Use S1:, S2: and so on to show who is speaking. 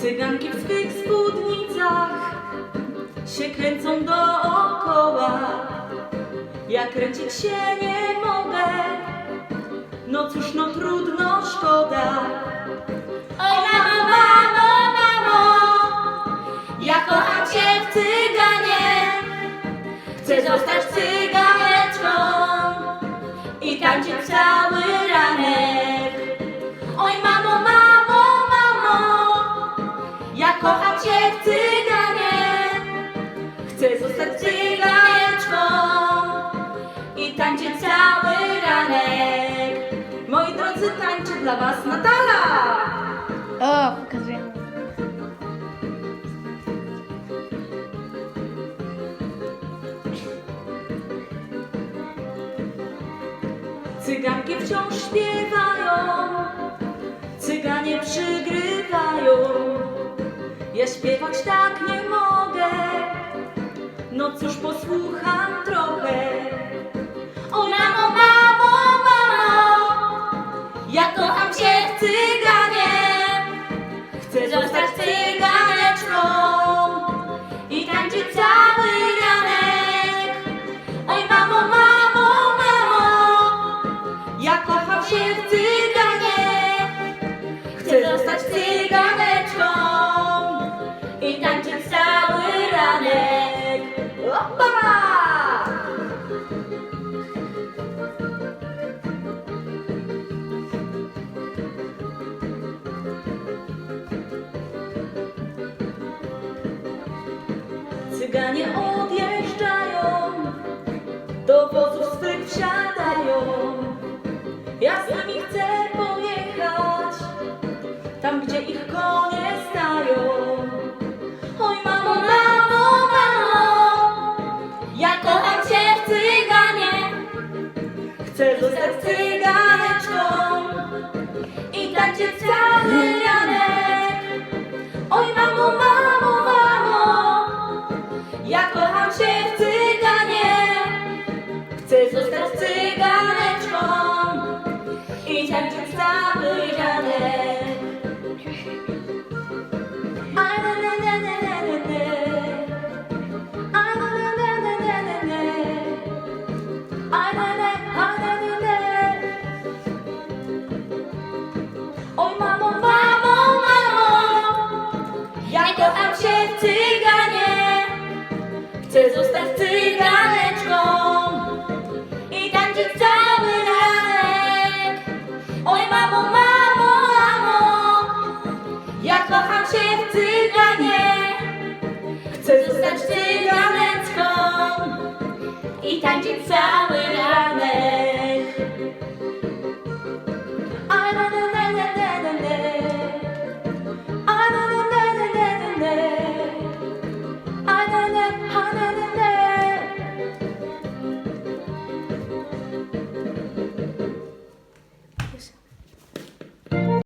S1: Cyganki w swych spódnicach się kręcą dookoła. Ja kręcić się nie mogę, no cóż,
S2: cię cyganie. Chcę zostać cyganeczką i tańczyć cały ranek.
S1: Moi drodzy, tańczy dla Was Natala!
S3: O, pokazuję.
S1: Cyganki wciąż śpiewają, śpiewać tak nie mogę, no cóż, posłucham trochę.
S2: O mamo, mamo, mamo, ja kocham cię i tańczyć cały ranek.
S1: Opa! Cyganie odjeżdżają, do wozów swych wsiadają. Ja z nimi chcę pojechać, tam gdzie ich konie tańczyć cały ranek. Oj mamo, mamo, mamo,
S2: ja kocham się w cyganie.
S1: chcę zostać
S2: Cyganeczką i tańczyć cały ranek. I tańczyć cały ranek.